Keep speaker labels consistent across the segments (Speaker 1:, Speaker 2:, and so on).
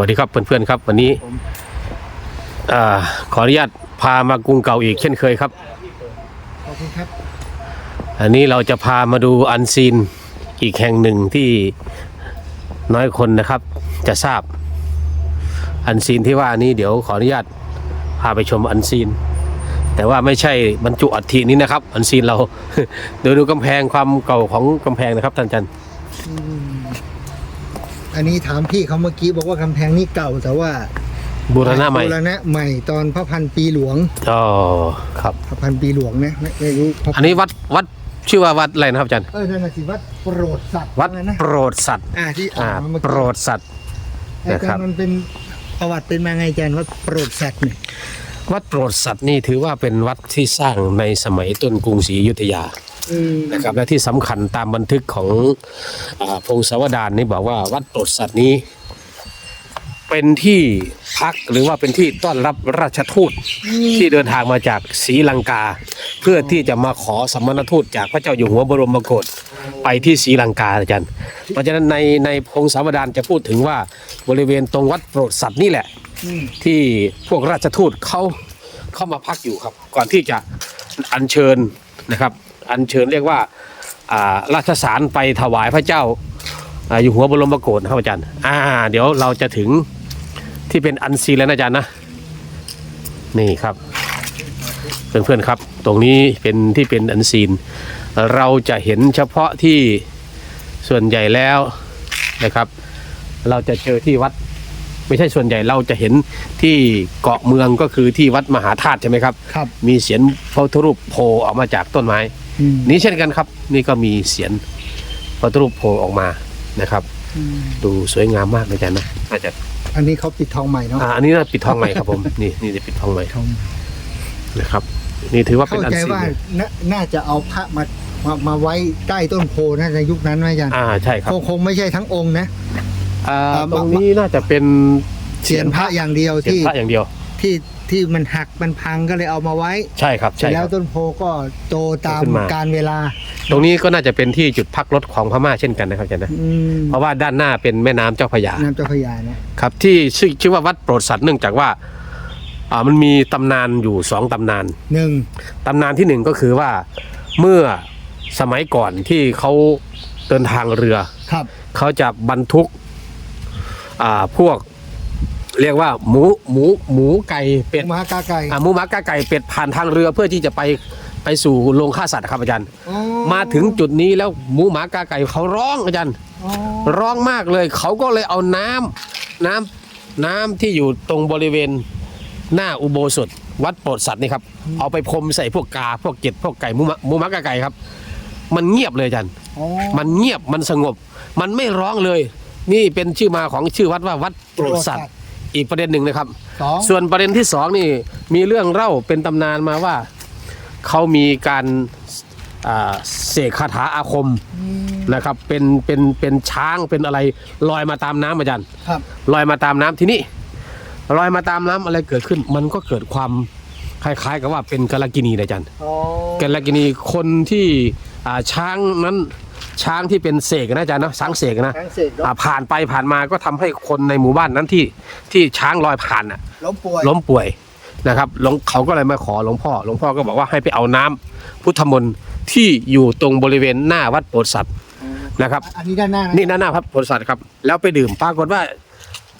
Speaker 1: วัสดีครับเพื่อนๆครับ วันนี้อ่าขออนุญาตพามากรุงเก่าอีกเช่นเคยครับ
Speaker 2: ขอบคุณครับ
Speaker 1: อันนี้เราจะพามาดูอันซีนอีกแห่งหนึ่งที่น้อยคนนะครับ จะทราบ อันซีนที่ว่านี้เดี๋ยวขออนุญาตพาไปชมอันซีน แต่ว่าไม่ใช่บรรจุอัฐินี้นะครับ อันซีนเราเดี๋ยวดูกำแพงความเก่าของกำแพงนะครับท่านอาจัน
Speaker 2: อันนี้ถามพี่เขาเมื่อกี้บอกว่ากำแพงนี่เก่าแต่ว่า
Speaker 1: บูรณะใหม่
Speaker 2: บูรณะใหม่ตอนพระพันปีหลวง
Speaker 1: อ๋อครับ
Speaker 2: พระพันปีหลวงนะไม่ไม่รู้พระ
Speaker 1: อันนี้วัดวัดชื่อว่าวัดอะไรนะครับอาจารย์
Speaker 2: เออนั่นน่ะสิวัดโปรดสัตว์
Speaker 1: วัด
Speaker 2: ว่างั้นนะ
Speaker 1: โปรดสัตว์
Speaker 2: อ่าที่
Speaker 1: อ่า
Speaker 2: อ่านมาเมื่อ
Speaker 1: โป
Speaker 2: กี้
Speaker 1: รดสัตว์
Speaker 2: ไอ้
Speaker 1: นะค
Speaker 2: ต
Speaker 1: รั
Speaker 2: อบนมันเป็นประวัติเป็นมาไงอาจารย์วัดโปรดสัตว์เนี่ย
Speaker 1: วัดโปรดสัตว์นี่ถือว่าเป็นวัดที่สร้างในสมัยต้นกรุงศรีอยุธยา
Speaker 2: อืม
Speaker 1: นะครับและที่สำคัญตามบันทึกของอาพงศาวดารนี่บอกว่าวัดโปรดสัตว์นี้ เป็นที่พักหรือว่าเป็นที่ต้อนรับราชทูตที่เดินทางมาจากศรีลังกา เพื่อที่จะมาขอสมณทูตจากพระเจ้าอยู่หัวบรมโกศไปที่ศรีลังกาอาจารย์เพราะฉะนั้นในในพงศาวดารจะพูดถึงว่าบริเวณตรงวัดโปรดสัตว์นี่แหละ
Speaker 2: อืม
Speaker 1: ที่พวกราชทูตเขาเข้ามาพักอยู่ครับ ก่อนที่จะอัญเชิญนะครับ อัญเชิญเรียกว่าอ่าราชสารไปถวายพระเจ้าอ่าอยู่หัวบรมโกศนะครับอาจารย์อ่าเดี๋ยวเราจะถึงที่เป็นอันซีนแล้วนะอาจารย์นะนี่ครับเพื่อนๆครับ ตรงนี้เป็นที่เป็นอันซีน เราจะเห็นเฉพาะที่ส่วนใหญ่แล้วนะครับ เราจะเจอที่วัดไม่ใช่ส่วนใหญ่เราจะเห็นที่เกาะเมืองก็คือที่วัดมหาธาตุใช่ไหมครับ
Speaker 2: ครับ
Speaker 1: มีเสียนพระพุทธรูปโผล่ออกมาจากต้นไม้
Speaker 2: อืม
Speaker 1: นี้เช่นกันครับ นี่ก็มีเสียนพระพุทธรูปโผล่ออกมานะครับ
Speaker 2: อืม
Speaker 1: ดูสวยงามมากนะอาจารย์นะอาจารย์
Speaker 2: อันนี้เขาปิดทองใหม่เนาะ
Speaker 1: อ่าอันนี้น่าปิดทองใหม่ครับผม นี่นี่จะปิดทองใหม่
Speaker 2: ทอง
Speaker 1: นะครับ นี่ถือว่าเป็น
Speaker 2: เข้า
Speaker 1: อัน
Speaker 2: ใจ
Speaker 1: ซีน
Speaker 2: ว่า
Speaker 1: เลย
Speaker 2: น่าน่าจะเอาพระมามามาไว้ใต้ต้นโพน่าจะยุคนั้นไหมอาจารย์
Speaker 1: อ่าใช่ครับ
Speaker 2: คงคงไม่ใช่ทั้งองค์นะ
Speaker 1: อ่า
Speaker 2: อ่า
Speaker 1: ตรงนี้น่าจะเป็น
Speaker 2: เสียนพระอย่างเดียว
Speaker 1: เสียน
Speaker 2: ที่
Speaker 1: พระอย่างเดียว
Speaker 2: ที่ ที่มันหักมันพังก็เลยเอามาไว้
Speaker 1: ใช่ครับใช่ค
Speaker 2: แล้
Speaker 1: รั
Speaker 2: ว
Speaker 1: บ
Speaker 2: ต้นโพก็โตตาม
Speaker 1: ขึ้นมา
Speaker 2: การเวลา
Speaker 1: ตรงนี้ก็น่าจะเป็นที่จุดพักรถของพม่าเช่นกันนะครับอาจารย์นะ
Speaker 2: อืม
Speaker 1: เพราะว่าด้านหน้าเป็นแม่น้ำเจ้าพระยา
Speaker 2: น้ำเจ้าพระยานะ
Speaker 1: ครับที่ชื่อชื่อว่าวัดโปรดสัตว์เนื่องจากว่าอ่ามันมีตำนานอยู่สองตำนาน
Speaker 2: หนึ่ง
Speaker 1: ตำนานที่หนึ่งก็คือว่าเมื่อสมัยก่อนที่เขาเดินทางเรือ
Speaker 2: ครับ
Speaker 1: เขาจะบรรทุกอ่าพวก เรียกว่าหมูหมูหมูไก่เป็ด
Speaker 2: มหากาไก่
Speaker 1: อ่าหมูหมากาไก่เป็ดผ่านทางเรือเพื่อที่จะไปไปสู่โรงฆ่าสัตว์ครับอาจารย์
Speaker 2: อ๋อ
Speaker 1: มาถึงจุดนี้แล้วหมูหมากาไก่เขาร้องอาจารย์
Speaker 2: อ๋อ
Speaker 1: ร้องมากเลย เขาก็เลยเอาน้ำน้ำน้ำที่อยู่ตรงบริเวณหน้าอุโบสถวัดโปรดสัตว์นี่ครับ เอาไปพรมใส่พวกกาพวกเก็ดพวกไก่หมูมะหมูมักกะไก่ครับ มันเงียบเลยอาจารย์
Speaker 2: อ๋อ
Speaker 1: มันเงียบมันสงบ มันไม่ร้องเลย นี่เป็นชื่อมาของชื่อวัดว่าวัดโปรดสัตว์ อีกประเด็นหนึ่งนะครับ
Speaker 2: สอง
Speaker 1: ส่วนประเด็นที่สองนี่มีเรื่องเล่าเป็นตำนานมาว่า เขามีการอ่าเสกคาถาอาคม
Speaker 2: อืม
Speaker 1: นะครับ เป็นเป็นเป็นช้างเป็นอะไรลอยมาตามน้ำอาจารย์
Speaker 2: ครับ
Speaker 1: ลอยมาตามน้ำทีนี้ลอยมาตามน้ำอะไรเกิดขึ้น มันก็เกิดความคล้ายๆ กับว่าเป็นกาลกินีนะอาจารย์
Speaker 2: อ๋อ กา
Speaker 1: ลกินีคนที่อ่าช้างนั้น ช้างที่เป็นเสกนะอาจารย์เนอะช้างเสกนะ
Speaker 2: ทั้งเศษ
Speaker 1: อ่าผ่านไปผ่านมาก็ทำให้คนในหมู่บ้านนั้นที่ที่ช้างลอยผ่านน่ะ
Speaker 2: ล้มป่วย
Speaker 1: ล้มป่วยนะครับหลวงเขาก็เลยมาขอหลวงพ่อ หลวงพ่อก็บอกว่าให้ไปเอาน้ำพุทธมนต์ที่อยู่ตรงบริเวณหน้าวัดโปรดสัตว์นะครับ
Speaker 2: อันนี้ด้านหน้านะ
Speaker 1: นี่หน้าหน้าวัดโปรดสัตว์ครับ แล้วไปดื่มปรากฏว่า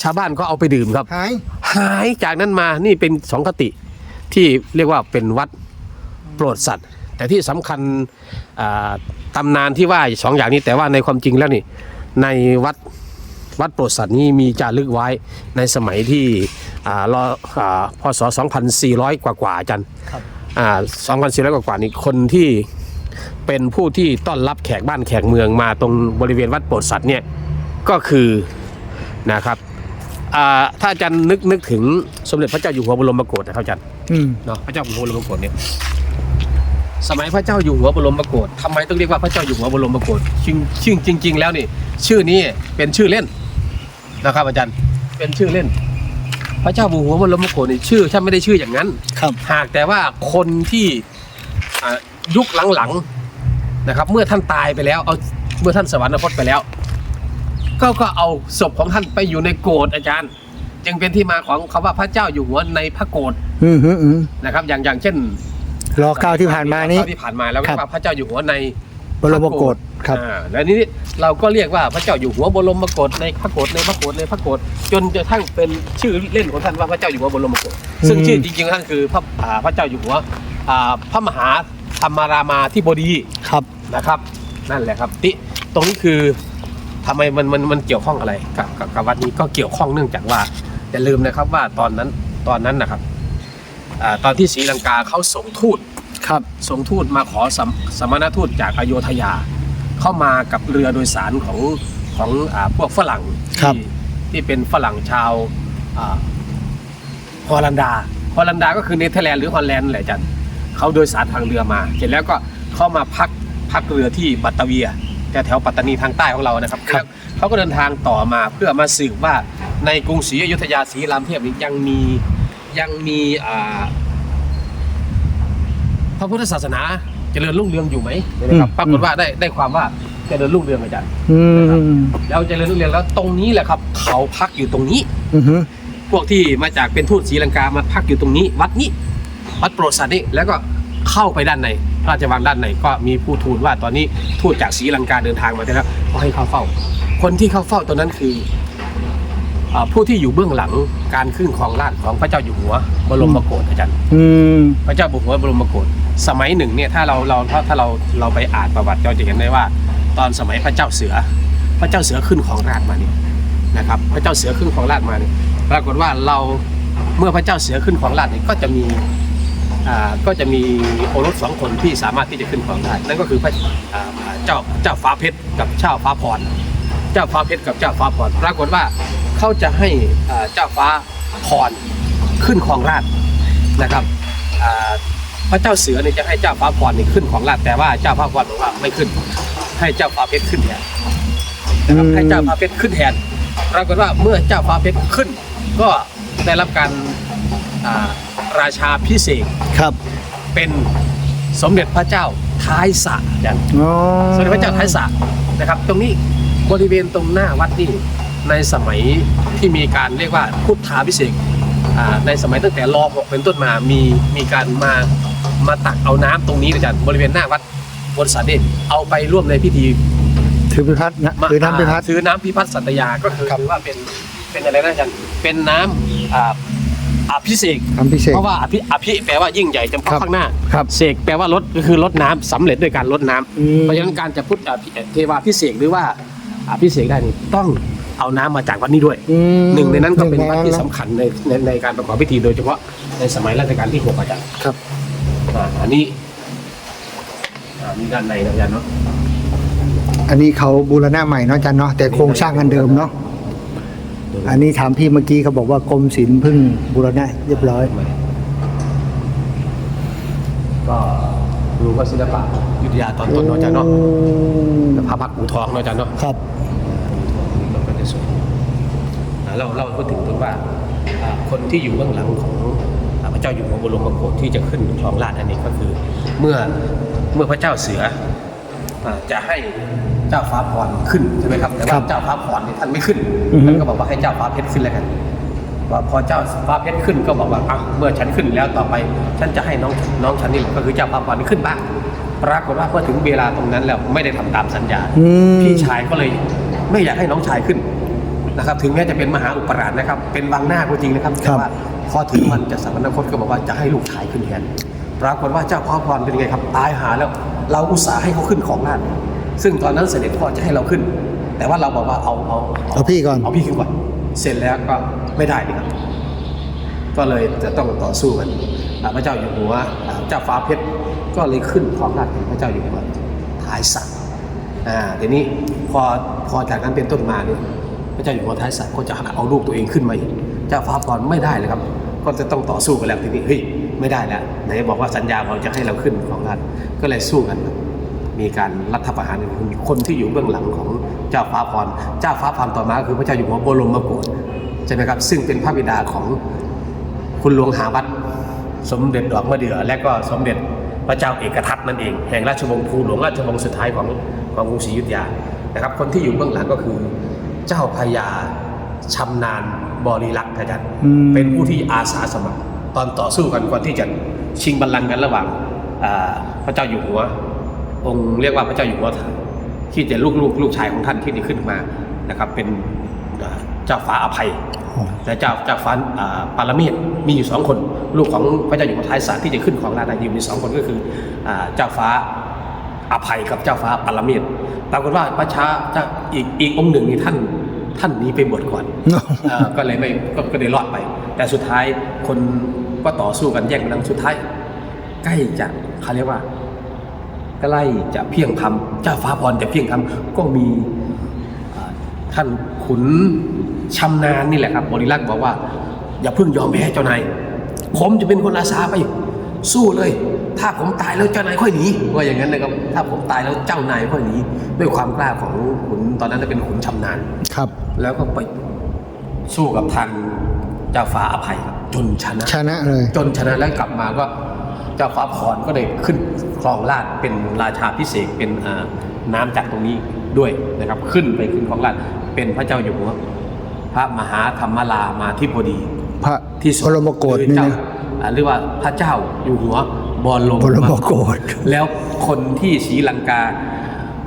Speaker 1: ชาวบ้านก็เอาไปดื่มครับ
Speaker 2: หาย
Speaker 1: หายจากนั้นมานี่เป็นสองคติที่เรียกว่าเป็นวัดโปรดสัตว์ แต่ที่สำคัญอ่าตำนานที่ว่าสองอย่างนี้แต่ว่าในความจริงแล้วนี่ในวัดวัดโปรดสัตว์นี้มีจารึกไว้ในสมัยที่อ่ารออ่าพศ 2400 กว่ากว่าๆอาจัน
Speaker 2: ครับ
Speaker 1: อ่า2,400 กว่ากว่าๆนี่คนที่เป็นผู้ที่ต้อนรับแขกบ้านแขกเมืองมาตรงบริเวณวัดโปรดสัตว์เนี่ยก็คือนะครับอ่าถ้าอาจารย์นึกนึกถึงสมเด็จพระเจ้าอยู่หัวบรมโกศนะครับอาจารย์
Speaker 2: อืม
Speaker 1: เนาะพระเจ้าอยู่หัวบรมโกศเนี่ย สมัยพระเจ้าอยู่หัวบรมโกศทำไมต้องเรียกว่าพระเจ้าอยู่หัวบรมโกศจริงจริงจริง ๆ แล้วนี่ ชื่อนี้เป็นชื่อเล่นนะครับ อาจารย์เป็นชื่อเล่น พระเจ้าอยู่หัวบรมโกศนี่ชื่อท่านไม่ได้ชื่ออย่างนั้น
Speaker 2: ครับ
Speaker 1: หากแต่ว่าคนที่อ่ายุคหลังๆนะครับ เมื่อท่านตายไปแล้วเอาเมื่อท่านสวรรคตไปแล้ว ก็ก็เอาศพของท่านไปอยู่ในโกรธอาจารย์
Speaker 2: อ
Speaker 1: จึงเป็นที่มาของคำว่าพระเจ้าอยู่หัวในพระโกรธ
Speaker 2: อืมฮึอืม
Speaker 1: นะครับ อย่างอย่างเช่น
Speaker 2: รอเก้าที่ผ่านมานี้
Speaker 1: รอเก้ที่ผ่านมาแล้ว
Speaker 2: ครั
Speaker 1: ก็
Speaker 2: บ
Speaker 1: ว่าพระเจ้าอยู่หัวใน
Speaker 2: บรมโกศครับ
Speaker 1: อ่าแล้วนี้เราก็เรียกว่าพระเจ้าอยู่หัวบรมโกศในพระโกศในพระโกศในพระโกศจนกระทั่งเป็นชื่อเล่นของท่านว่าพระเจ้าอยู่หัวบรมโกศซึ่ง
Speaker 2: อืม
Speaker 1: ชื่อจริงๆของท่านคือพระอ่าพระเจ้าอยู่หัวอ่าพระมหาธรรมารามาธิบดี
Speaker 2: ครับ
Speaker 1: นะครับ นั่นแหละครับติตรงนี้คือทำไมมันมันมันเกี่ยวข้องอะไรกับกับกับวัดนี้ก็เกี่ยวข้องเนื่องจากว่าอย่าลืมนะครับว่าตอนนั้นตอนนั้นนะครับอา ตอนที่ศรีลังกาเขาส่งทูต
Speaker 2: ครับ
Speaker 1: ส่งทูตมาขอสมสมณทูตจากอโยธยา เข้ามากับเรือโดยสารของของอาพวกฝรั่ง
Speaker 2: ครับ
Speaker 1: ที่ที่เป็นฝรั่งชาวอ่าฮอลันดาฮอลันดาก็คือเนเธอร์แลนด์หรือฮอลแลนด์แหละอาจันเขาโดยสารทางเรือมาเสร็จแล้วก็เข้ามาพักพักเรือที่บัตตาเวียแถวๆปัตตานีทางใต้ของเรานะครับ
Speaker 2: ครับ
Speaker 1: แล้วเขาก็เดินทางต่อมาเพื่อมาสืบว่าในกรุงศรีอยุธยาศรีรามเทพนี้ยังมี ยังมีอ่าพระพุทธศาสนาเจริญรุ่งเรืองอยู่ไหมนะครับ
Speaker 2: อืม
Speaker 1: ปรากฏว่าได้ได้ความว่าเจริญรุ่งเรืองอาจารย์
Speaker 2: อืม
Speaker 1: แล้วเจริญรุ่งเรืองแล้วตรงนี้แหละครับ เขาพักอยู่ตรงนี้
Speaker 2: อือฮึ
Speaker 1: พวกที่มาจากเป็นทูตศรีลังกามาพักอยู่ตรงนี้ วัดนี้ วัดโปรดสัตว์นี่แล้วก็เข้าไปด้านในพระราชวังด้านในก็มีผู้ทูลว่าตอนนี้ทูตจากศรีลังกาเดินทางมาแล้วก็ให้เข้าเฝ้า คนที่เข้าเฝ้าตอนนั้นคืออ่า ผู้ที่อยู่เบื้องหลังการขึ้นของราชย์ของพระเจ้าอยู่หัวบรมโกศอาจารย์
Speaker 2: อืม
Speaker 1: พระเจ้าบุหัวบรมโกศสมัยหนึ่งเนี่ยถ้าเราเราถ้าถ้าเราเราไปอ่านประวัติเราจะเห็นได้ว่า ตอนสมัยพระเจ้าเสือ พระเจ้าเสือขึ้นของราชย์มาเนี่ยนะครับพระเจ้าเสือขึ้นของราชย์มาเนี่ยปรากฏว่าเราเมื่อพระเจ้าเสือขึ้นของราชย์เนี่ยก็จะมีอ่าก็จะมีโอรสสองคนที่สามารถที่จะขึ้นของราชย์นั่นก็คือพระอ่าอ่าเจ้าเจ้าฟ้าเพชรกับเจ้าฟ้าพร เจ้าฟ้าเพชรกับเจ้าฟ้าพร ปรากฏว่า เขาจะให้อ่าเจ้าฟ้าพรขึ้นของราชย์นะครับอ่าพระเจ้าเสือเนี่ยจะให้เจ้าฟ้าพรนี่ขึ้นของราชย์แต่ว่าเจ้าฟ้าพรบอกว่าไม่ขึ้น ให้เจ้าฟ้าเพชรขึ้นแทนนะครับ
Speaker 2: อืม
Speaker 1: ให้เจ้าฟ้าเพชรขึ้นแทนปรากฏว่าเมื่อเจ้าฟ้าเพชรขึ้น ก็ได้รับการอ่าราชาพิเศษก
Speaker 2: ครับ
Speaker 1: เป็นสมเด็จพระเจ้าท้ายสระยัน
Speaker 2: อ๋อ
Speaker 1: สมเด็จพระเจ้าท้ายสระนะครับ ตรงนี้บริเวณตรงหน้าวัดนี่ ในสมัยที่มีการเรียกว่าพุทธาพิเศษกอ่าในสมัยตั้งแต่รอหกเป็นต้นมามีมีการมามาตักเอาน้ำตรงนี้อาจารย์บริเวณหน้าวัดบนสาเดชเอาไปร่วมในพิธี
Speaker 2: ถือพิพัฒน์นะถือน้ำพิพัฒน์
Speaker 1: ซื้อน้ำพิพัฒน์สัตยาก็คือ
Speaker 2: ครับ
Speaker 1: ว่าเป็นเป็นอะไรนะอาจารย์เป็นน้ำอ่าอภิเษก
Speaker 2: ทำพิเศษ
Speaker 1: เพราะว่าอภิอภิแปลว่ายิ่งใหญ่จำเพาะ
Speaker 2: ครับ
Speaker 1: ข้างหน้า
Speaker 2: ครับ
Speaker 1: เสกแปลว่าลดก็คือลดน้ำสำเร็จด้วยการลดน้ำ
Speaker 2: อืม
Speaker 1: เพราะฉะนั้นการจะพุทธอภิเทวาพิเศษกหรือว่าอภิเษกได้นี่ต้อง เอาน้ำมาจากวัดนี้ด้วย
Speaker 2: อืม
Speaker 1: หนึ่งในนั้นก็เป็นวัดที่
Speaker 2: หง
Speaker 1: สำคัญในในในการประกอบพิธีโดยเฉพาะในสมัยรัชกาลที่หกอาจารย์
Speaker 2: ครับ
Speaker 1: อ่าอันนี้อ่านี่ด้านในนะอาจารย์เนาะ
Speaker 2: อันนี้เขาบูรณะใหม่เนาะอาจันเนาะแต่โครงสร้างอันเดิมเนาะอันนี้ถามพี่เมื่อกี้เขาบอกว่ากรมศิลป์เพิ่งบูรณะเรียบร้อย
Speaker 1: ก็ดูว่าศิลปะยุทธยาตอนต้นเนาะอาจารย์เนาะแล้วพระพักตร์อูทองเนาะอาจารย์เนาะ
Speaker 2: ครับ
Speaker 1: เราก็จะสวยอ่า เราเราพูดถึงตรงว่าอ่าคนที่อยู่เบื้องหลังของอ่าพระเจ้าอยู่หัวบรมโกศที่จะขึ้นครองราชย์อันนี้ก็คือ เมื่อเมื่อพระเจ้าเสืออ่าจะให้เจ้าฟ้าพรขึ้นใช่ไหมครับแต่
Speaker 2: ครั
Speaker 1: ว่า
Speaker 2: บ
Speaker 1: เจ้าฟ้าพรนี่ท่านไม่ขึ้น
Speaker 2: อือฮึ
Speaker 1: ท่านก็บอกว่าให้เจ้าฟ้าเพชรขึ้นแล้วกันว่าพอเจ้าฟ้าเพชรขึ้นก็บอกว่าอะเมื่อฉันขึ้นแล้วต่อไป ฉันจะให้น้องน้องฉันนี่แหละก็คือเจ้าฟ้าพรนี่ขึ้นบ้างปรากฏว่าพอถึงเวลาตรงนั้นแล้วไม่ได้ทำตามสัญญา
Speaker 2: อืม
Speaker 1: พี่ชายก็เลยไม่อยากให้น้องชายขึ้น นะครับ ถึงแม้จะเป็นมหาอุปราชนะครับ เป็นวังหน้าก็จริงนะครับ
Speaker 2: ครั
Speaker 1: แต่
Speaker 2: บ
Speaker 1: ว่าพอถึงวันจะสมณคตก็บอกว่าจะให้ลูกชายขึ้นแทนปรากฏว่าเจ้าพ่อพรเป็นไงครับตายหาแล้วเราอุตส่าห์ให้เขาขึ้นของราชย์ซึ่งตอนนั้นเสด็จพ่อจะให้เราขึ้น แต่ว่าเราบอกว่าเอาเอา
Speaker 2: เอาพี่ก่อน
Speaker 1: เอาพี่ขึ้นก่อนเสร็จแล้วก็ไม่ได้นี่ครับก็เลยจะต้องต่อสู้กันอ่าพระเจ้าอยู่หัวอ่าเจ้าฟ้าเพชรก็เลยขึ้นของราชย์เป็นพระเจ้าอยู่หัวท้ายสักดิ์อ่าทีนี้พอพอจากนั้นเป็นต้นมาเนี่ย พระเจ้าอยู่หัวท้ายสักดิ์ก็จะเอาลูกตัวเองขึ้นมาอีกเจ้าฟ้าพรไม่ได้เลยครับ ก็จะต้องต่อสู้กันแล้วทีนี้เฮ้ยไม่ได้แล้วไหนบอกว่าสัญญาเราจะให้เราขึ้นของราชก็เลยสู้กันมีการรัฐประหารคนที่อยู่เบื้องหลังของเจ้าฟ้าพรเจ้าฟ้าพรต่อมาคือพระเจ้าอยู่หัวบรมโกศใช่ไหมครับ ซึ่งเป็นพระบิดาของคุณหลวงหาวัดสมเด็จดอกมะเดื่อ และก็สมเด็จพระเจ้าเอกทัตนั่นเอง แห่งราชวงศ์ภูหลวงราชวงศ์สุดท้ายของของกรุงศรีอยุธยานะครับ คนที่อยู่เบื้องหลังก็คือ เจ้าพญาชำนาญบริลักษ์อาจารย์
Speaker 2: อืม
Speaker 1: เป็นผู้ที่อาสาสมัคร ตอนต่อสู้กันก่อนที่จะชิงบัลลังก์กันระหว่างอ่าพระเจ้าอยู่หัว องค์เรียกว่าพระเจ้าอยู่หัวที่จะลูกลูกลูกชายของท่านที่ได้ขึ้นมานะครับ เป็นอ่าเจ้าฟ้าอภัย และเจ้าเจ้าฟ้าอ่าปารเมศมีอยู่สองคน ลูกของพระเจ้าอยู่หัวท้ายสารที่จะขึ้นของราชายิมมีสองคนก็คืออ่าเจ้าฟ้า อภัยกับเจ้าฟ้าปารเมศปรากฏว่าพระชาเจ้าอีกอีกองค์หนึ่งนี่ท่านท่านหนี้ไปบวชก่อนเอ่อก็เลยไม่ก็ก็เลยรอดไป แต่สุดท้ายคนก็ต่อสู้กันแย่งกันดังสุดท้าย ใกล้จะเขาเรียกว่าใกล้จะเพียงพำเจ้าฟ้าพรจะเพียงพำก็มีอ่าท่านขุนชำนาญนี่แหละครับบริลักษ์บอกว่า อย่าเพิ่งยอมแพ้เจ้านายผมจะเป็นคนอาสาไป สู้เลย ถ้าผมตายแล้วเจ้านายค่อยหนีว่าอย่างนั้นนะครับ ถ้าผมตายแล้วเจ้านายค่อยหนีด้วยความกล้าของขุนตอนนั้นเป็นขุนชำนาญ
Speaker 2: ครับ
Speaker 1: แล้วก็ไปสู้กับทางเจ้าฟ้าอภัยจนชนะ
Speaker 2: ชนะเลย
Speaker 1: จนชนะแล้วกลับมาก็เจ้าฟ้าพรก็ได้ขึ้นครองราชย์เป็นราชาพิเศษกเป็นอ่าน้ำจากตรงนี้ด้วยนะครับ ขึ้นไปขึ้นครองราชย์เป็นพระเจ้าอยู่หัวพระมหาธรรมรามาธิบดี
Speaker 2: พระ
Speaker 1: ที่สุด
Speaker 2: บรมโกศ
Speaker 1: หรือ
Speaker 2: นี่
Speaker 1: เจ้า
Speaker 2: นะ
Speaker 1: อ่าหรือว่าพระเจ้าอยู่หัวบรม
Speaker 2: บรมโกศ
Speaker 1: แล้วคนที่ศรีลังกา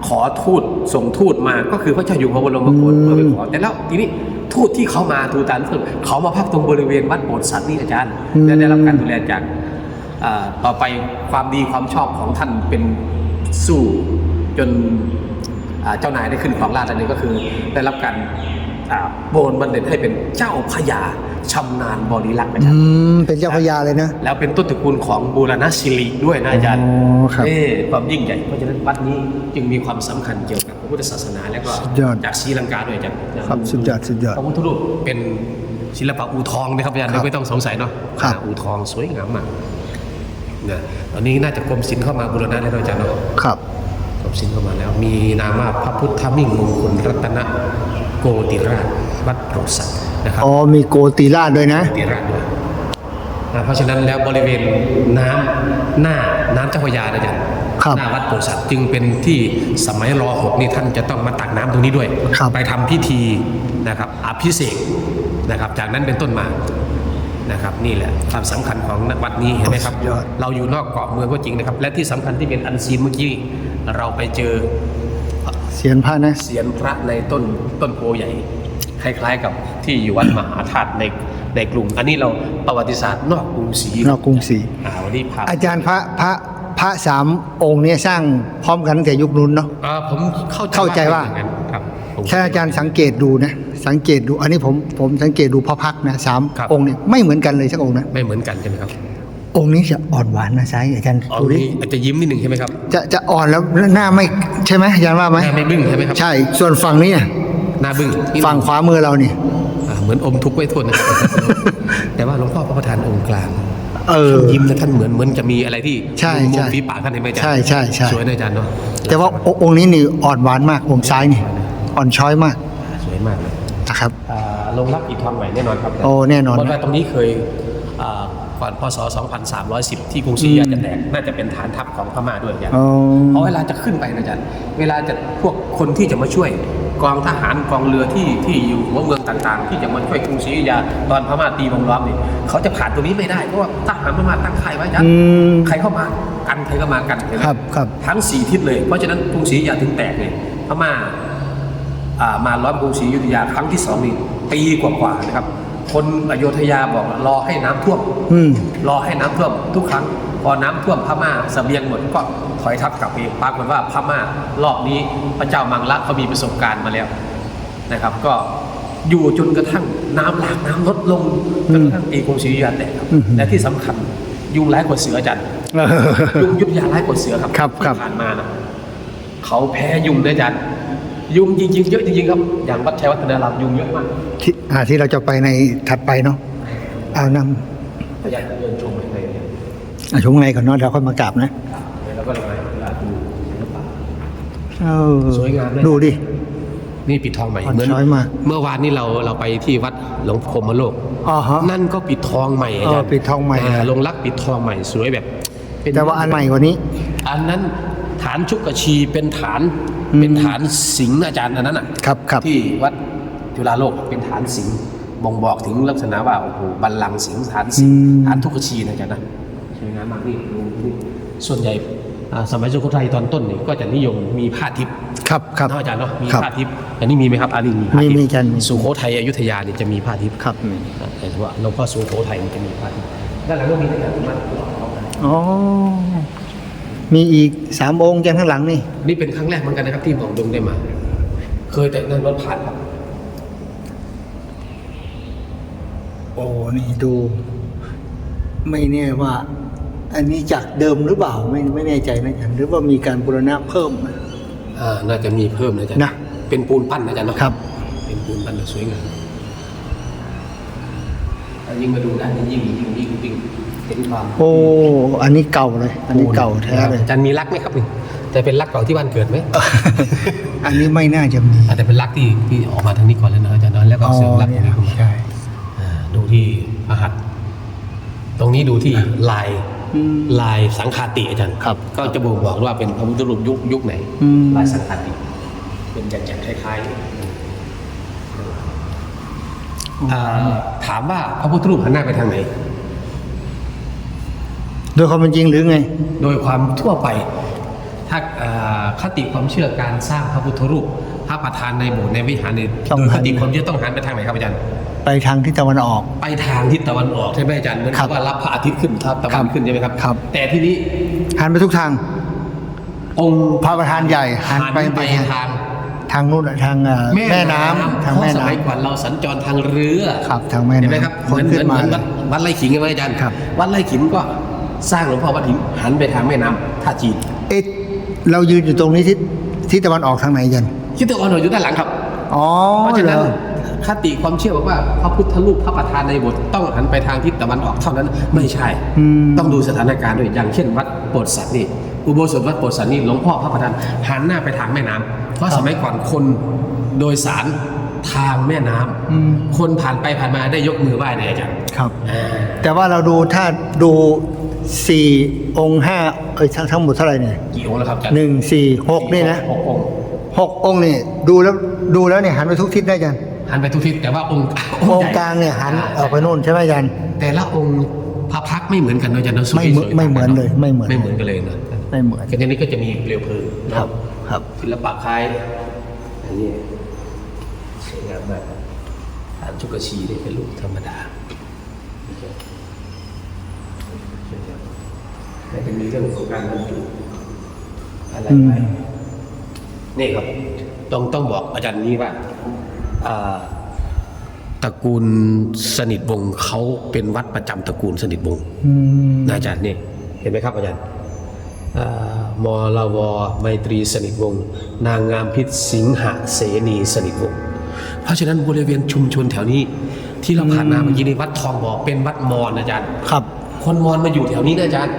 Speaker 1: ขอทูตส่งทูตมาก็คือพระเจ้าอยู่หัวบรมโกศ
Speaker 2: อืม
Speaker 1: เพื่อไปขอแต่แล้วทีนี้ทูตที่เขามาทูตานทูตเขามาพักตรงบริเวณวัดโบสถ์สัตว์นี่อาจารย์และได้รับการดูแลจากอ่าต่อไปความดีความชอบของท่านเป็นสู้จนอ่าเจ้านายได้ขึ้นของราชย์อันนี้ก็คือได้รับการอ่า โบนบันเด็ให้เป็นเจ้าพญาชำนาญบริลักษ์อาจาร
Speaker 2: อื
Speaker 1: ย์
Speaker 2: มเป็นเจ้าพญาเลยนะ
Speaker 1: แล้วเป็นต้นตระกูลของบูรณศิริด้วยนะอาจารย์
Speaker 2: อ๋อครับ
Speaker 1: นี่ความยิ่งใหญ่เพราะฉะนั้นวัดนี้จึงมีความสำคัญเกี่ยวกับพระพุทธศาสนาและก็
Speaker 2: สุดยอด
Speaker 1: จากศรีลังกาด้วยอาจารย์
Speaker 2: ครับสุดยอดสุดยอด
Speaker 1: พระพุทธรูปเป็นศิลปะอูทองนะครับอาจารย์
Speaker 2: ครับ
Speaker 1: ไม่ต้องสงสัยเนาะ
Speaker 2: ครับ
Speaker 1: อ่าอูทองสวยงามมากนะตอนนี้น่าจะกรมศิลป์เข้ามาบูรณะแล้วนะอาจารย์เนาะ
Speaker 2: ครับ
Speaker 1: กรมศิลป์เข้ามาแล้ว มีนามว่าพระพุทธมิ่งมงคลรัตน โกติราชวัดโปรดสัตว์นะครับ
Speaker 2: อ๋อมีโกติราชด้วยนะ
Speaker 1: ตีรักด้วยนะเพราะฉะนั้นแล้วบริเวณน้ำหน้าน้ำเจ้าพระยานะจ๊ะ
Speaker 2: ครับ
Speaker 1: หน้าวัดโพธิ์สัตว์จึงเป็นที่สมัยรอหกนี่ท่านจะต้องมาตักน้ำตรงนี้ด้วย
Speaker 2: ครับ
Speaker 1: ไปทำพิธีนะครับอภิเษกนะครับ จากนั้นเป็นต้นมานะครับ นี่แหละความสำคัญของวัดนี้เห็นไหมครับ
Speaker 2: สุดยอด
Speaker 1: เราอยู่นอกเกาะเมืองก็จริงนะครับ และที่สำคัญที่เป็นอันซีนเมื่อกี้เราไปเจอ
Speaker 2: เสียนพระนะ
Speaker 1: เสียนพระในต้นต้นโพใหญ่ คล้าย ๆ กับที่อยู่วัดมหาธาตุในในกรุง อันนี้เราประวัติศาสตร์นอกกรุงศรี
Speaker 2: นอกกรุงศรี
Speaker 1: อ่าวันนี้พา
Speaker 2: อาจารย์พระพระพระสามองค์เนี่ยสร้างพร้อมกันตั้งแต่ยุคนู้นเนาะ
Speaker 1: อ่าผมเข้าใจ
Speaker 2: เข้าใจว่า
Speaker 1: เป็นอย่งนั้นครับผม
Speaker 2: ถ้าอาจารย์สังเกตดูนะสังเกตดูอันนี้ผมผมสังเกตดูพระพักตร์นะสาม
Speaker 1: ครับ
Speaker 2: องค์เนี่ยไม่เหมือนกันเลยสักองค์นะ
Speaker 1: ไม่เหมือนกันใช่ไหมครับ
Speaker 2: องค์นี้จะอ่อนหวานนะซ้ายอาจารย์
Speaker 1: อ๋อ
Speaker 2: ดูดิ
Speaker 1: นี่อาจจะยิ้มนิดหนึ่งใช่ไหมครับ
Speaker 2: จะจะอ่อนแล้วหน้าไม่ใช่ไหมอาจารย์ว่าไหม
Speaker 1: หน้าไม่บึ้งใช่ไหมครับ
Speaker 2: ใช่ส่วนฝั่งนี้อะ
Speaker 1: หน้าบึ้งนิดหนึ่
Speaker 2: ฝั่งขวามือเราเนี่ย
Speaker 1: อ่าเหมือนอมทุกข์ไว้ทนนะครับ แต่ว่าหลวงพ่อพระประธานองค์กลาง
Speaker 2: เออ
Speaker 1: ท่านยิ้มนะท่านเหมือนเหมือนจะมีอะไรที่
Speaker 2: ใช่
Speaker 1: มุม
Speaker 2: ใช่
Speaker 1: ฝีปากท่านเห็นไหมอาจารย์
Speaker 2: ใช่ใช่ใช่
Speaker 1: สวยนะอาจารย์เนาะ
Speaker 2: แต่ว่าองค์องค์นี้นี่อ่อนหวานมากองค์ซ้ายนี่อ่อนช้อยมาก
Speaker 1: อ่าสวยมากเลย
Speaker 2: นะครับ
Speaker 1: อ่าลงรับอีกทองใหม่แน่นอนครับ
Speaker 2: โอ้แน่นอน
Speaker 1: เพราะว่าตรงนี้เคยอ่า ก่อนพศ 2310 ที่กรุงศรีอยุธยาจะแตกน่าจะเป็นฐานทัพของพม่าด้วยอาจารย์
Speaker 2: อ๋อ
Speaker 1: เพราะเวลาจะขึ้นไปนะอาจารย์เวลาจะพวกคนที่จะมาช่วยกองทหารกองเรือที่ที่อยู่หัวเมืองต่างๆ ที่จะมาช่วยกรุงศรีอยุธยาตอนพม่าตีวงล้อมนี่เขาจะผ่านตรงนี้ไม่ได้เพราะว่าทหารพม่าตั้งค่ายไว้อาจารย์
Speaker 2: อืม
Speaker 1: ใครเข้ามากันใครก็มากันเห็นไหม
Speaker 2: ครับครับ
Speaker 1: ทั้งสี่ทิศเลยเพราะฉะนั้นกรุงศรีอยุธยาถึงแตกเลยพม่าอ่ามาล้อมกรุงศรีอยุธยาครั้งที่สองนี่ปีกว่าๆนะครับ คนอโยธยาบอกว่ารอให้น้ำท่วม
Speaker 2: อืม
Speaker 1: รอให้น้ำท่วมทุกครั้ง พอน้ำท่วมพม่าเสบียงหมดก็ถอยทัพกลับไปปรากฏว่าพม่ารอบนี้พระเจ้ามังละเขามีประสบการณ์มาแล้วนะครับ ก็อยู่จนกระทั่งน้ำหลากน้ำลดลงจนกระทั่งตีกรุงศรีอยุธยาแตกครับ
Speaker 2: อืม
Speaker 1: และที่สำคัญยุงร้ายกว่าเสืออาจันยุงยุทธยาร้ายกว่าเสือครับ
Speaker 2: ครับครับ
Speaker 1: ที่ผ่านมานะเขาแพ้ยุงนะอาจารย์ ยุงจริงๆเยอะจริงๆครับ อย่างวัดชัยวัฒนารามยุงเยอะมาก
Speaker 2: ที่อ่าที่เราจะไปในถัดไปเนาะเอาน
Speaker 1: พยายามเดินชมไปเลยเนี่ยำ
Speaker 2: อะชมไงก่อนเนาะเดี๋ยวค่อยมากราบนะ
Speaker 1: แล้วก็ลงมาดูศิลปะ
Speaker 2: เออ
Speaker 1: สวยงามเลย
Speaker 2: ดูดิ
Speaker 1: นี่ปิดทองใหม่
Speaker 2: อ่อน
Speaker 1: เหมือน
Speaker 2: ช้อยมาก
Speaker 1: เมื่อวานนี้เราเราไปที่วัดหลวงพรหมโลก
Speaker 2: อ๋อฮะ
Speaker 1: นั่นก็ปิดทองใหม่อาจารย์
Speaker 2: เออปิดทองใหม่า
Speaker 1: ลงรักปิดทองใหม่สวยแบบเป็
Speaker 2: แต่ว่าอันใหม่กว่านี้
Speaker 1: อันนั้นฐานชุกกะชีเป็นฐาน เป็นฐานสิงห์อาจารย์อันนั้นอะ
Speaker 2: ครับครับ
Speaker 1: ที่วัดจุฬาโลกเป็นฐานสิงห์บ่งบอกถึงลักษณะว่าโอ้โหบัลลังก์สิงสถานสิง
Speaker 2: อืม
Speaker 1: ฐานทุกขชีนะอาจารย์นะสวยงามมากนี่ดูนี่ส่วนใหญ่อ่าสมัยสุโขทัยตอนต้นนี่ก็จะนิยมมีผ้าทิพย์
Speaker 2: ครับครับ
Speaker 1: เนาะอาจารย์เนาะมี
Speaker 2: ครับ
Speaker 1: ผ้าทิพย์อันนี้มีไหมครับอันนี้มีผ้าทิพ
Speaker 2: มีมี
Speaker 1: ย์
Speaker 2: อาจารย์มี
Speaker 1: สุโขทัยอยุธยานี่จะมีผ้าทิพย์
Speaker 2: ครับมี
Speaker 1: แต่ว่าหลวงพ่อสุโขทัยมันจะมีผ้าทิพย์ด้านหลังก็มีนะครับมา
Speaker 2: อ๋อ มีอีกสามองค์จังข้างหลังนี่
Speaker 1: นี่เป็นครั้งแรกเหมือนกันนะครับที่หมองดงได้มา เคยแต่นั่งรถผ่านครับ
Speaker 2: โอ้นี่ดู ไม่แน่ว่า อันนี้จากเดิมหรือเปล่าไม่ไม่แน่ใจนะอาจารย์หรือว่ามีการบูรณะเพิ่ม
Speaker 1: อ่าน่าจะมีเพิ่มนะอาจารย์
Speaker 2: นะ
Speaker 1: เป็นปูนปั้นนะอาจารย์เนาะ
Speaker 2: ครับ
Speaker 1: เป็นปูนปั้นแบบสวยงามอะ ยิ่งมาดูด้านนี้ยิ่งยิ่งยิ่งยิ่งเห็นความ
Speaker 2: โอ้ อันนี้เก่าเลย อันนี้เก่าแท้เลย
Speaker 1: อาจารย์มีรักไหมครับนี่แต่เป็นรักเก่าที่บ้านเกิดไหม
Speaker 2: อันนี้ไม่น่าจะมี
Speaker 1: อาจจะเป็นรักที่ที่ออกมาทางนี้ก่อนแล้วนะอาจารย์เนาะแล้วก็
Speaker 2: อ๋อ
Speaker 1: เสริมรักต
Speaker 2: เนี่
Speaker 1: รง
Speaker 2: ย
Speaker 1: นี้เข้ามา
Speaker 2: ใช่
Speaker 1: อ่าดูที่พระหัตถ์ตรงนี้ดูที่ลาย
Speaker 2: อืม
Speaker 1: ลายสังคาติอาจารย์
Speaker 2: ครับ
Speaker 1: ก็จะบ่งบอกว่าเป็นพระพุทธรูปยุคยุคไหน
Speaker 2: อืม
Speaker 1: ลายสังคาติ เป็นแจกๆคล้ายๆ อ่าถามว่าพระพุทธรูปหันหน้าไปทางไหน
Speaker 2: โดยความเป็นจริงหรือไง
Speaker 1: โดยความทั่วไปถ้าอ่าคติความเชื่อการสร้างพระพุทธรูป พระประธานในโบสถ์ในวิหารเนี่ย
Speaker 2: ต้อง
Speaker 1: โดย
Speaker 2: หั
Speaker 1: คนติความเชื่อต้องหันไปทางไหนครับอาจารย์
Speaker 2: ไปทางที่ตะวันออก
Speaker 1: ไปทางทิศตะวันออกใช่ไหมอาจารย์เหมือน
Speaker 2: ครั
Speaker 1: กับบว่ารับพระอาทิตย์ขึ้นทับตะ
Speaker 2: ครั
Speaker 1: วัน
Speaker 2: บ
Speaker 1: ขึ้นใช่ไหมครับ
Speaker 2: ครับ
Speaker 1: แต่ที่นี้
Speaker 2: หันไปทุกทาง
Speaker 1: องค์
Speaker 2: พระประธานใหญ่หันไป
Speaker 1: ไป
Speaker 2: ไป
Speaker 1: ทาง
Speaker 2: ทางนู้นทางเอ่อแม่น้ำทาง
Speaker 1: เพ
Speaker 2: แม่
Speaker 1: ราะส
Speaker 2: น้
Speaker 1: มัยก่อนเราสัญจรทางเรือ
Speaker 2: ครับทางแม่น้ำ
Speaker 1: เห็นไหมครับ
Speaker 2: คน
Speaker 1: เหมือน
Speaker 2: ขึ้
Speaker 1: เหมือน
Speaker 2: น
Speaker 1: เหมื
Speaker 2: มา
Speaker 1: อนวัดวัดไร่ขิงใช่ไหมอาจารย์
Speaker 2: ครับ
Speaker 1: วัดไร่ขิงก็สร้างหลวงพ่อวัดหินหันไปทางแม่น้ำท่าจีนำ
Speaker 2: เอ๊ะเรายืนอยู่ตรงนี้ทิศทิศตะวันออกทางไหนยัน
Speaker 1: ทิศตะวันออกอยู่ด้านหลังครับ
Speaker 2: อ๋อ
Speaker 1: เพราะฉะนั้น
Speaker 2: เหอ
Speaker 1: คติความเชื่อบอกว่าพระพุทธรูปพระประธานในโบสถ์ต้องหันไปทางทิศตะวันออกเท่านั้นไม่ใช่
Speaker 2: อืม
Speaker 1: ต้องดูสถานการณ์ด้วยอย่างเช่น วัดโปรดสัตว์นี่อุโบสถวัดโปรดสัตว์นี่หลวงพ่อพระประธานหันหน้าไปทางแม่น้ำ เพราะสมัยก่อนคนโดยสารทางแม่น้ำ
Speaker 2: อืม
Speaker 1: คนผ่านไปผ่านมาได้ยกมือไหว้เลยอาจารย์
Speaker 2: ครับ
Speaker 1: อ่า
Speaker 2: แต่ว่าเราดูถ้าดูสี่องค์ห้าเอ้ยทั้งทั้งหมดเท่าไหร่เนี่ย
Speaker 1: กี่องค์แล้วครับอาจารย์
Speaker 2: หนึ่งสี่หกนี่นะ
Speaker 1: หกองค์
Speaker 2: หกองค์นี่ดูแล้วดูแล้วเนี่ยหันไปทุกทิศได้ยัน
Speaker 1: หันไปทุกทิศแต่ว่าองค์
Speaker 2: อง
Speaker 1: ใหญ่
Speaker 2: ค์กลางเนี่ยหัน
Speaker 1: อ่
Speaker 2: ออกไปโน่นใช่ไหมยัน
Speaker 1: แต่ละองค์พระพักตร์ไม่เหมือนกันนะอาจารย์นะสวย
Speaker 2: ไม่เหมือน
Speaker 1: สวย
Speaker 2: ไม่เหมือนเลยไม่เหมือน
Speaker 1: ไม่เหมือนกันเลยนะ
Speaker 2: ไม่เหมือน
Speaker 1: ก็ทีนี้ก็จะมีเปลวเพลิงเนอะ
Speaker 2: ครับ ครับ
Speaker 1: ศิลปะคล้ายอันนี้สวยงามมากฐานชุกชีนี่เป็นรูปธรรมดาแต่จะมีเรื่องของการบรรจุอะไร
Speaker 2: อืม
Speaker 1: ไปนี่ครับ ต้องต้องบอกอาจารย์นี้ว่าอ่าตระกูลสนิทวงศ์เขาเป็นวัดประจำตระกูลสนิทวงศ์
Speaker 2: อืม
Speaker 1: นะอาจารย์นี่เห็นไหมครับอาจารย์อ่า มอลวไมตรีสนิทวงศ์นางงามพิษสิงหเสนีสนิทวงศ์เพราะฉะนั้นบริเวณชุมชนแถวนี้ ที่เราผ่านมาเมื่อกี้นี้วัดทองบ่อเป็นวัดมอญอาจารย์
Speaker 2: ครับ
Speaker 1: คนมอญมาอยู่แถวนี้นะอาจารย์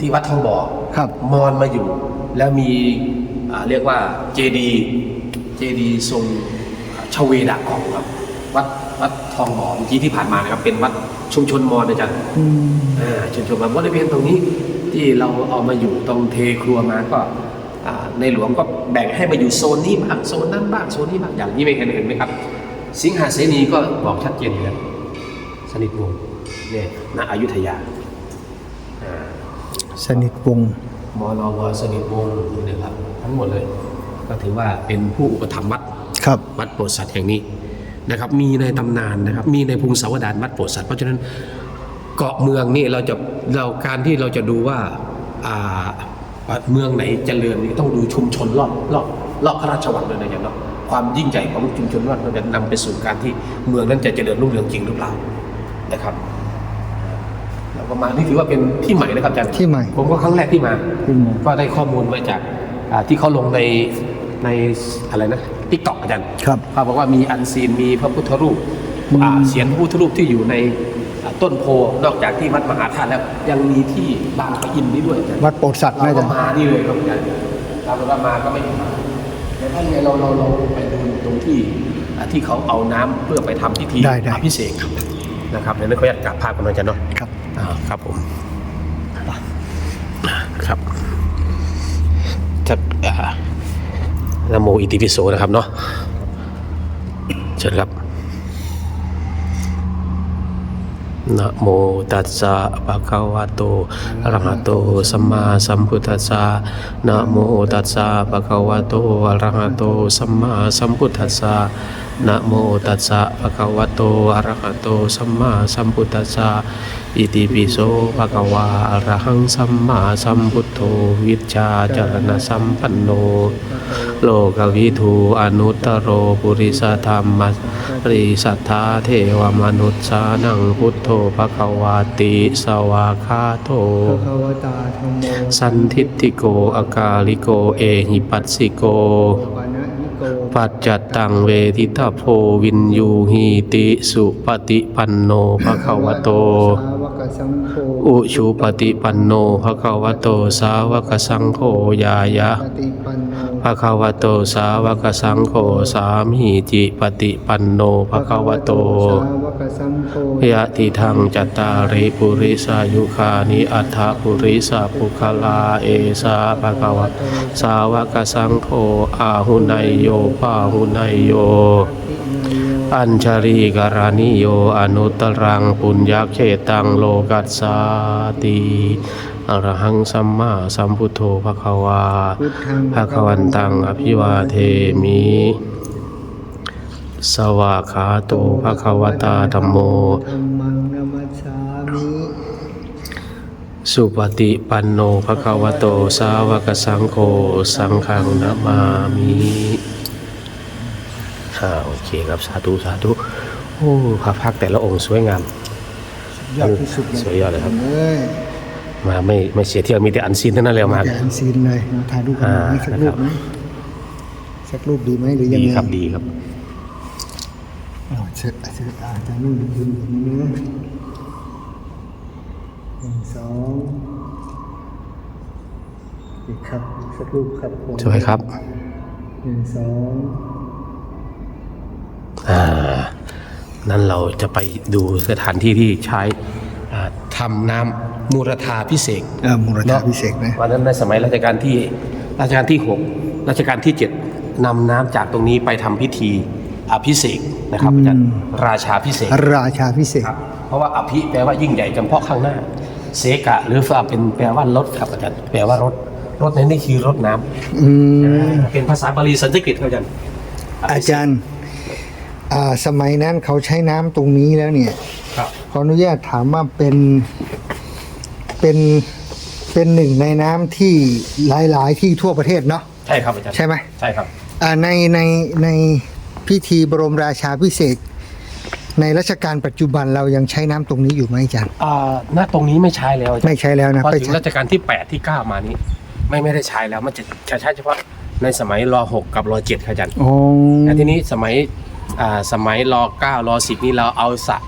Speaker 1: ที่วัดทองบ่อ
Speaker 2: ครับ
Speaker 1: มอญมาอยู่ แล้วมีอ่าเรียกว่าเจดีเจดีทรงชเวดากองครับวัดวัดทองบ่อเมื่อกี้ที่ผ่านมานะครับเป็นวัดชุมชนมอญอาจารย์
Speaker 2: อืม
Speaker 1: อ่าชุมชนมาบริเวณตรงนี้ ที่เราเอามาอยู่ตรงเทครัวมาก็อ่าในหลวงก็แบ่งให้มาอยู่โซนนี้บ้างโซนนั้นบ้างโซนนี้บ้างอย่างนี้ไม่เห็นเห็นไหมครับ สิงหาเสนีก็บอกชัดเจนอยู่แล้วสนิทวงศ์เนี่ยณอยุธยาอ่า
Speaker 2: สนิทวงศ์
Speaker 1: มอลวสนิทวงศ์นี่นะครับทั้งหมดเลย ก็ถือว่าเป็นผู้อุปถัมภ์วัด
Speaker 2: ครับ
Speaker 1: วัดโปรดสัตว์แห่งนี้นะครับ มีในตำนานนะครับ มีในภูมิสาวดารวัดโปรดสัตว์เพราะฉะนั้น เกาะเมืองนี่เราจะเราการที่เราจะดูว่าอ่าเมืองไหนเจริญนี่ต้องดูชุมชนรอบรอบรอบพระราชวังเลยนะอย่างเนาะความยิ่งใหญ่ของชุมชนรอบมันจะนำไปสู่การที่เมืองนั้นจะเจริญรุ่งเรืองจริงหรือเปล่านะครับเราก็มานี่ถือว่าเป็นที่ใหม่นะครับอาจารย์
Speaker 2: ที่ใหม่
Speaker 1: ผมก็ครั้งแรกที่มา
Speaker 2: ที่ใหม่
Speaker 1: ก็ได้ข้อมูลมาจากอ่าที่เขาลงในในอะไรนะติ๊กต็อกอาจารย์
Speaker 2: ครับ
Speaker 1: เขาบอกว่ามีอันซีนมีพระพุทธรูป
Speaker 2: อืม
Speaker 1: อ่าเสียนพระพุทธรูปที่อยู่ในอ่า ต้นโพนอกจากที่วัดมหาธาตุแล้ว ยังมีที่บางปะอินนี่ด้วยอาจารย์
Speaker 2: วัดโปรดสัตว์
Speaker 1: เรา
Speaker 2: น่า
Speaker 1: ก็
Speaker 2: จะ
Speaker 1: มานี่เลยครับอาจารย์เราก็ว่ามาก็ไม่มาแต่ถ้าอย่างไรเราเราเราไปดูตรงที่อ่าที่เขาเอาน้ำเพื่อไปทำพิธี
Speaker 2: ได้ได้
Speaker 1: อภิเษกครับนะครับเดี๋ยวนี้เขาอยากกราบภาพกันหน่อยอาจารย์เนาะ
Speaker 2: ครับ
Speaker 1: อ่าครับผมครับจากอ่านะโมอิติปิโสนะครับเนาะเชิญครับ นะโมตัสสะภะคะวะโตอะระหะโตสัมมาสัมพุทธัสสะนะโมตัสสะภะคะวะโตอะระหะโตสัมมาสัมพุทธัสสะนะโมตัสสะภะคะวะโตอะระหะโตสัมมาสัมพุทธัสสะอิติปิโสภะคะวะอะระหังสัมมาสัมพุทโธวิชชาจารณะสัมปันโน โลกวิทูอนุตตโรปุริสธรรมริสัทธาเทวมนุษย์สานังพุทโธภควาติสวาคาโต
Speaker 2: ภะคะวตาธรรมโม
Speaker 1: สันทิฏฐิโกอากาลิโกเอหิปัสสิโก
Speaker 2: วานะนิโก
Speaker 1: ปัจจัตตังเวทิตาโพวินยูหีติสุปฏิปันโนภควโต
Speaker 2: สาวกสังโฆ
Speaker 1: อุชุปฏิปันโนภะคะวะโตสาวกสังโฆยายะภะคะวะโตสาวกสังโฆสามีจิปฏิปันโนภะคะวะโตยะติทังจัตตาริปุริสายุคานิอัฏฐปุริสาปุคลาเอสาภะคะวะสาวกสังโฆอาหุนายโยปาหุนายโย อัญชรีการานิโยอนุตรังปุญญาเขตังโลกัสสาติอรหังสัมมาสัมพุทโธภคะวา
Speaker 2: พุทธัง
Speaker 1: ภควันตังอภิวาเทมิ สวาขาโตภควตาธัมโม
Speaker 2: สุ
Speaker 1: ปฏิปันโนภควโตสาวกสังโฆสังฆังนามามิ อ่าโอเคครับสาธุสาธุโอ้พระพักตร์แต่ละองค์สวยงาม
Speaker 2: ยอดที่สุดเลย
Speaker 1: สวยยอดเลยครับ
Speaker 2: เอ้ย
Speaker 1: มาไม่ไม่เสียเที่ยวมีแต่อันซีนทั้งนั้นเลยเอามา
Speaker 2: แกนซีนเลยมาถ่ายรูปกัน
Speaker 1: อ่า
Speaker 2: ไหมสักรูปไหมสักรูปดีไหมหรือยัง
Speaker 1: ดี
Speaker 2: ไง
Speaker 1: ครับดีครับ
Speaker 2: อ๋อเชิญเชิญอาจารย์นู่นยืนอยู่นี่นะหนึ่งสองอีกครับอีกสักรูปครับผม
Speaker 1: สวยครับ
Speaker 2: หนึ่งสอง
Speaker 1: อ่า นั่นเราจะไปดูสถานที่ที่ใช้อ่าทำน้ำมูรธาพิเศษก
Speaker 2: เออมูลธาพิเศษนะ
Speaker 1: วันนั้นในสมัยรัชกาลที่รัชกาลที่หกรัชกาลที่เจ็ดนำน้ำจากตรงนี้ไปทำพิธีอภิเษกนะครับอาจารย์ราชาพิเศษก
Speaker 2: ราชาพิเศษ
Speaker 1: ครับเพราะว่าอภิแปลว่ายิ่งใหญ่จำเพาะข้างหน้า เสกะ หรือว่าเป็นแปลว่ารถครับอาจารย์แปลว่ารถรถนั้นนี่คือรถน้ำ
Speaker 2: อืม
Speaker 1: เป็นภาษาบาลีสันสกฤตครับอาจารย์
Speaker 2: อาจารย์ อ่าสมัยนั้นเขาใช้น้ำตรงนี้แล้วเนี่ย
Speaker 1: ครับ
Speaker 2: ขออนุญาตถามว่าเป็นเป็นเป็นหนึ่งในน้ำที่หลายๆ ที่ทั่วประเทศเนาะ
Speaker 1: ใช่ครับอาจารย์
Speaker 2: ใช่ไหม
Speaker 1: ใช่ครับ
Speaker 2: อ่าในในในพิธีบรมราชาพิเศษกในรัชกาลปัจจุบันเรายังใช้น้ำตรงนี้อยู่ไหมอาจารย์
Speaker 1: อ่าณตรงนี้ไม่ใช้แล้วอาจารย์
Speaker 2: ไม่ใช้แล้วนะ
Speaker 1: พอ
Speaker 2: ไป
Speaker 1: ถึง
Speaker 2: ใช้
Speaker 1: รัชกาลที่ 8 ที่ 9 มานี้ ไม่ไม่ได้ใช้แล้วมันจะจะใช้เฉพาะในสมัยร 6 กับร 7 ครับอาจารย์
Speaker 2: โอ้
Speaker 1: แต่ทีนี้สมัยอ่า สมัยร9ร10นี่เราเอาสระ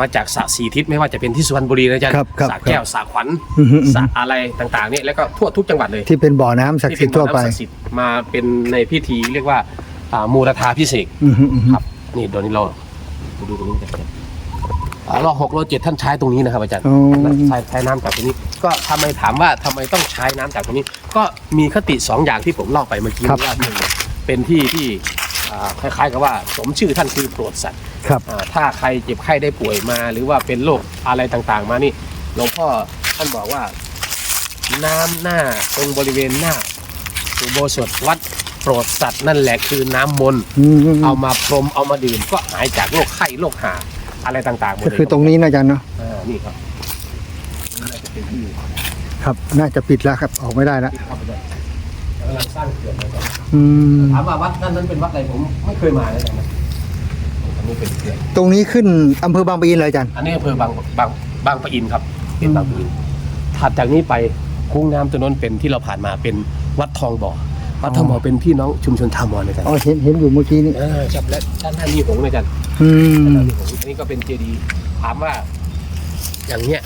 Speaker 1: มาจากสระสีทิศไม่ว่าจะเป็นที่สุพรรณบุรีนะอาจารย์
Speaker 2: ครับครับ
Speaker 1: สระแก้วสระขวัญ
Speaker 2: อือฮึอือฮึ
Speaker 1: สระอะไรต่างๆเนี่ยแล้วก็ทั่วทุกจังหวัดเลย
Speaker 2: ที่เป็นบ่อน้ำศักดิ์สิทธิ์ทั่วไป
Speaker 1: ที่เป็นบ่อน้ำศักดิ์สิทธิ์มาเป็นในพิธีเรียกว่าอ่ามูรธาพิเศษก
Speaker 2: อือฮึอือฮึ
Speaker 1: ครับ นี่ตอนนี้เราดูตรงนี้กันครับอ่ารอหกรอเจ็ดท่านใช้ตรงนี้นะครับอาจารย์
Speaker 2: อ๋อ
Speaker 1: ใช้ใช้น้ำจากตรงนี้ ก็ทำไมถามว่าทำไมต้องใช้น้ำจากตรงนี้ ก็มีคติสองอย่างที่ผมเล่าไปเมื่อกี้
Speaker 2: ครับ
Speaker 1: ว่าหนึ่งเป็นที่ที่ อ่าคล้ายๆกับว่าสมชื่อท่านคือโปรดสัตว์
Speaker 2: ครับ
Speaker 1: อ่าถ้าใครเจ็บไข้ได้ป่วยมา หรือว่าเป็นโรคอะไรต่างๆ มานี่หลวงพ่อท่านบอกว่า น้ำหน้าตรงบริเวณหน้าอุโบสถวัดโปรดสัตว์นั่นแหละคือน้ำมนต์
Speaker 2: อืมอืม
Speaker 1: เอามาพรมเอามาดื่มก็หายจากโรคไข้โรคหาอะไรต่างๆหมด
Speaker 2: ก็
Speaker 1: เลย
Speaker 2: คือตรงนี้นะอาจารย์เนาะ
Speaker 1: อ่านี่ครับนี่น่าจะเป็นที่
Speaker 2: ครับ น่าจะปิดแล้วครับออกไม่ได้แล้ว
Speaker 1: เข้าไปได้ กำลังสร้างเขื่อนนะครับ
Speaker 2: อืม
Speaker 1: ถามว่าวัดนั้นนั้นเป็นวัดอะไรผมไม่เคยมาเลยนะอันนี้เป็นเขื่อน
Speaker 2: ตรงนี้ขึ้นอำเภอบางปะอินเลยอาจารย์
Speaker 1: อันนี้อำเภอบางบางบางปะอินครับเป็นบางปะอินถัดจากนี้ไปคุ้งน้ำตัวนั้นเป็นที่เราผ่านมาเป็นวัดทองบ่อวัดทองบ่อเป็นพี่น้องชุมชนทามอนเลยกัน
Speaker 2: อ๋อเห็นเห็นอยู่เมื่อกี้นี้
Speaker 1: อ่าครับและด้านหน้ามีหงส์เลยกัน
Speaker 2: อืม
Speaker 1: อันนี้ก็เป็นเจดีย์ถามว่า อย่างเนี้ย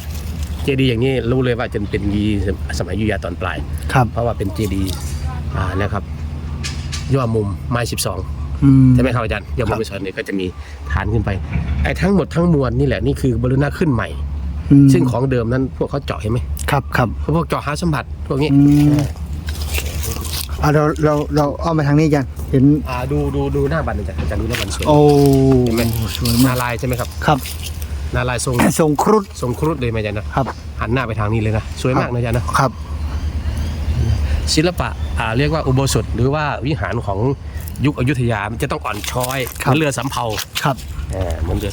Speaker 1: เจดีย์อย่างนี้รู้เลยว่าจะเป็นยีสมัยอยุธยาตอนปลาย
Speaker 2: ครับ
Speaker 1: เพราะว่าเป็นเจดีย์ อ่านะครับย่อมุมไม้สิบสอง
Speaker 2: อืม
Speaker 1: ใช่ไหมครับอาจารย์ย่อมุมไม้สิบสองเนี่ยก็จะมีฐานขึ้นไปไอ้ทั้งหมดทั้งมวลนี่แหละนี่คือบรุณะขึ้นใหม่
Speaker 2: อืม
Speaker 1: ซึ่งของเดิมนั้นพวกเขาเจาะเห็นไหม
Speaker 2: ครับครับ
Speaker 1: พวกเจาะหาสมบัติพวกนี้
Speaker 2: อืมอะเราเราเราเอามาทางนี้อาจารย์เห็น
Speaker 1: อ่าดูดูดูหน้าบันอาจารย์อาจารย์ดูหน้าบันสวย
Speaker 2: โอ้
Speaker 1: เห็นไหม
Speaker 2: สวย
Speaker 1: ห
Speaker 2: มาก
Speaker 1: น้าลายใช่ไหมครับ
Speaker 2: ครับ
Speaker 1: นาลายณ์ทรง
Speaker 2: ทรงครุฑ
Speaker 1: ทรงครุฑเลยไหมอาจารย์นะครับหันหน้าไปทางนี้เลยนะสวยมากนะอาจารย์นะครับ ศิลปะอ่าเรียกว่าอุโบสถหรือว่าวิหารของยุคอยุธยามันจะต้องอ่อนช้อยเห
Speaker 2: ครับ
Speaker 1: มือนเรือสำเภา
Speaker 2: ครับ
Speaker 1: เออเหมือนเรือ